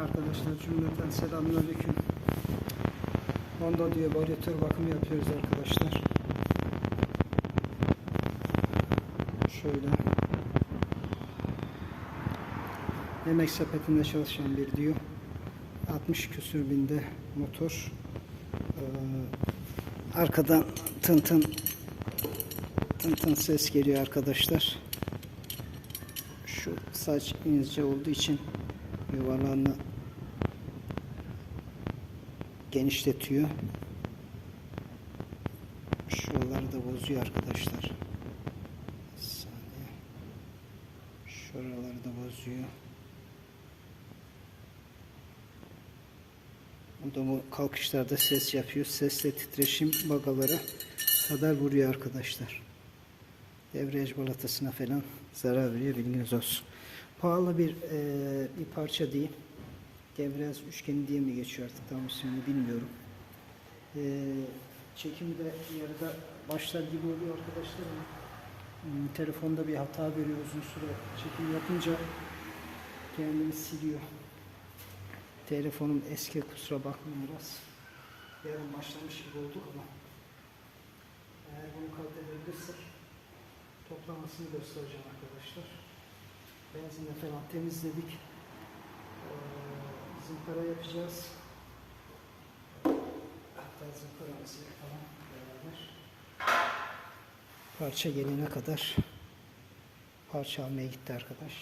Arkadaşlar cümleten selamünaleyküm. Honda diyor varyatör bakımı yapıyoruz arkadaşlar. Şöyle. Yemek sepetinde çalışan bir diyor. 60 küsür binde motor. Ee, arkadan tın tın tın tın ses geliyor arkadaşlar. Şu saç ince olduğu için yuvarlağını genişletiyor. Şuraları da bozuyor arkadaşlar. Şuraları da bozuyor. Bu da bu kalkışlarda ses yapıyor. Sesle titreşim bagalara kadar vuruyor arkadaşlar. Devriyaj balatasına falan zarar veriyor bilginiz olsun. Pahalı bir e, bir parça değil. Devriyaj üçgeni diye mi geçiyor artık tam ismini bilmiyorum. E, çekimi de yarıda başlar gibi oluyor arkadaşlar. hmm, Telefonda bir hata veriyor uzun süre çekim yapınca kendini siliyor. Telefonum eski kusura bakmayın biraz. Yarın başlamış gibi olduk ama eğer bunu kaydedebilirsek toplamasını göstereceğim arkadaşlar. Benzinle falan temizledik. Ee, zımpara yapacağız. Hatta zımparamızı yapalım beraber. Parça gelene kadar parça almaya gitti arkadaş.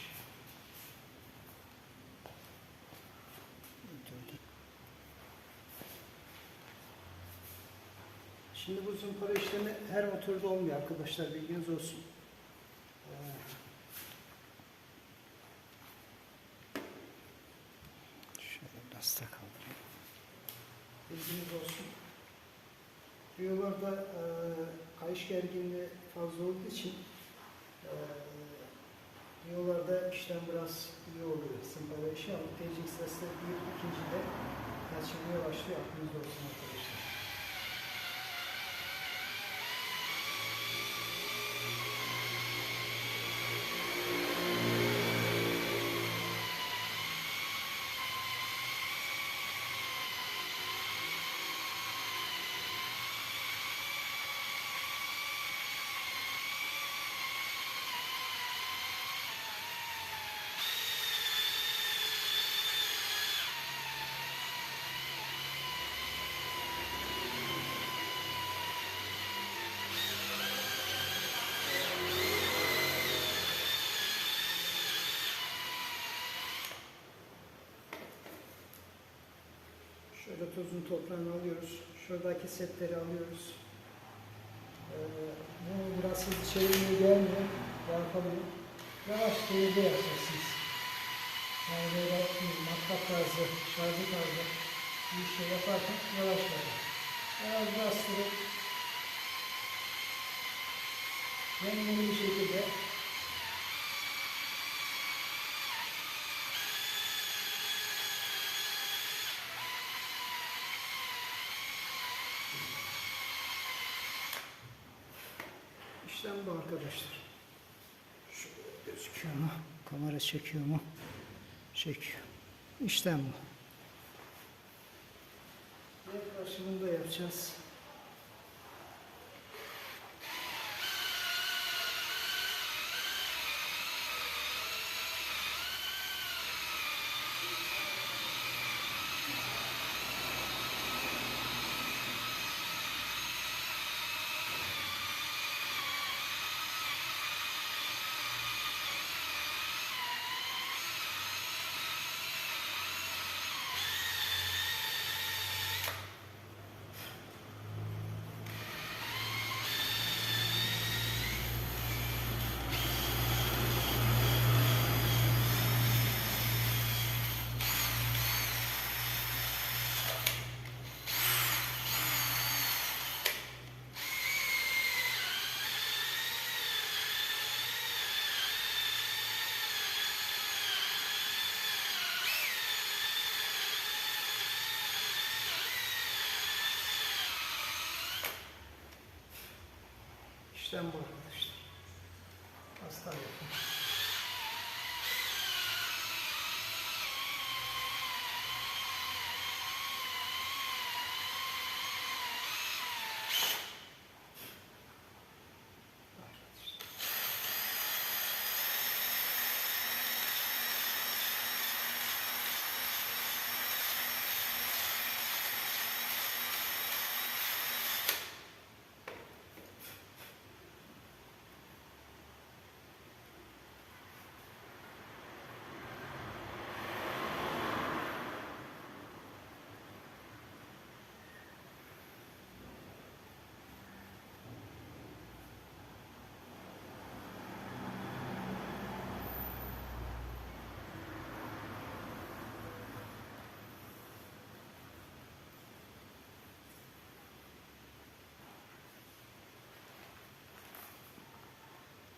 Şimdi bu zımpara işlemi her motorda olmuyor arkadaşlar bilginiz olsun. Ee, Şöyle biraz da kaldırayım. Bilginiz olsun. Bu yollarda e, kayış gerginliği fazla olduğu için e, yollarda işlem biraz iyi oluyor. Zımpara işi ama tecik sesler bir ikinci de kaçırmaya başlıyor. Aklınızda olsun arkadaşlar. Şöyle tozunu toprağını alıyoruz. Şuradaki setleri alıyoruz. Ee, bu biraz hızlı çevirmeye gelmiyor. Kalıyor. Yavaş çevirde yapacaksınız. Yani böyle matkap tarzı, şarjı tarzı bir şey yaparken yavaş yavaş. Yavaş bastırıp dengeli bir şekilde İşlem bu arkadaşlar. Şöyle gözüküyor mu? Kamera çekiyor mu? Çekiyor. İşlem bu. Diğer karşılığında yapacağız. İşlem bu arkadaşlar. Hasta.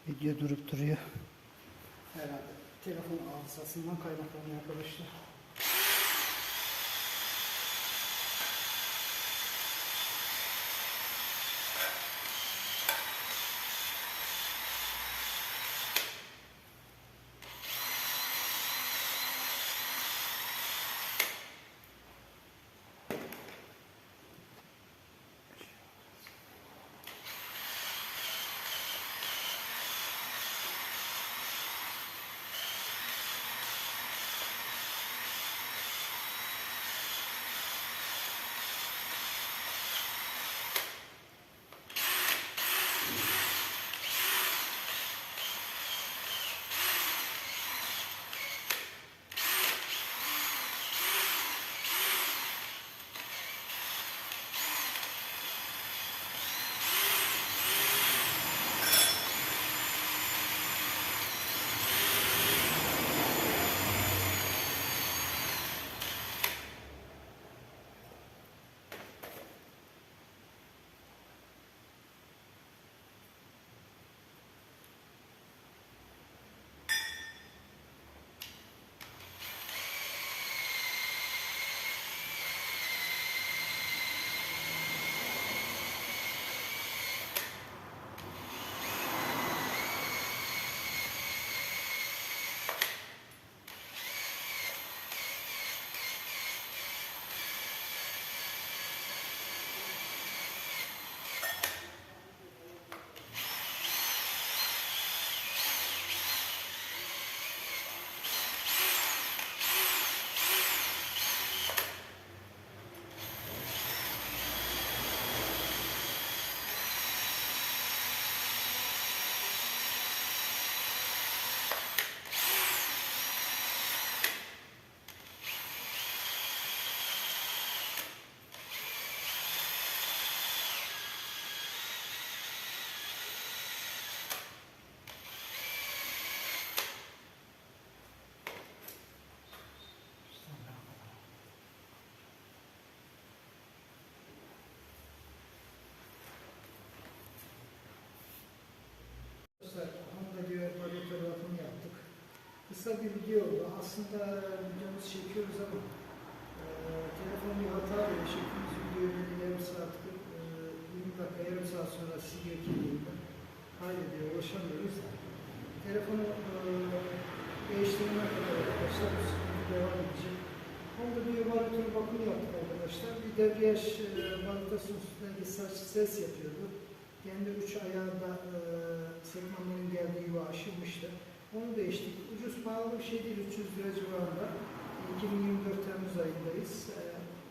Video durup duruyor. Herhalde telefon arızasından kaynaklanıyor arkadaşlar. Kısa bir video oldu. Aslında videomuzu çekiyoruz ama e, telefon bir hata veriyor. Çektiğimiz videoyu yarım saat, e, 20 dakika, yarım saat sonra siliyor kendiliğinde. Kaydediyor, ulaşamıyoruz. Telefonu e, değiştirene kadar arkadaşlar bu sıkıntı devam edecek. Honda diyor radyatör bakımı yaptık arkadaşlar. Bir debriyaj e, balatasının üstündeki saç ses yapıyordu. Kendi üç ayağında e, segmanların geldiği yuva aşılmıştı. Onu değiştik. Ucuz pahalı bir şey değil. 300 lira civarında. 2024 Temmuz ayındayız. E,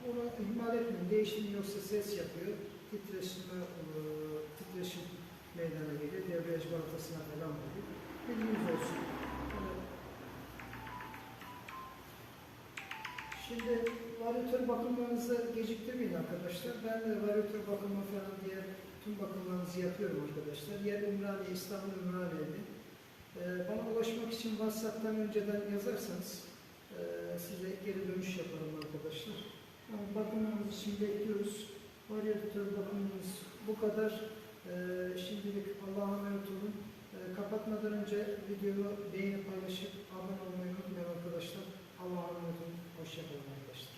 onu ihmal etmeyin. Değiştim yoksa ses yapıyor. Titreşime, titreşim meydana geliyor. Debriyaj balatasına falan oluyor. Bilginiz olsun. E, Şimdi varyatör bakımlarınızı geciktirmeyin arkadaşlar. Ben de varyatör bakımı falan diye tüm bakımlarınızı yapıyorum arkadaşlar. Yer Ümraniye, İstanbul Ümraniye'de. Ee, bana ulaşmak için WhatsApp'tan önceden yazarsanız e, size geri dönüş yaparım arkadaşlar. Ama bakımlarınız için bekliyoruz. Varyatör bakımımız bu kadar. Ee, şimdilik Allah'a emanet olun. Ee, kapatmadan önce videomu beğenip paylaşıp abone olmayı unutmayın arkadaşlar. Allah'a emanet olun. Hoşçakalın arkadaşlar.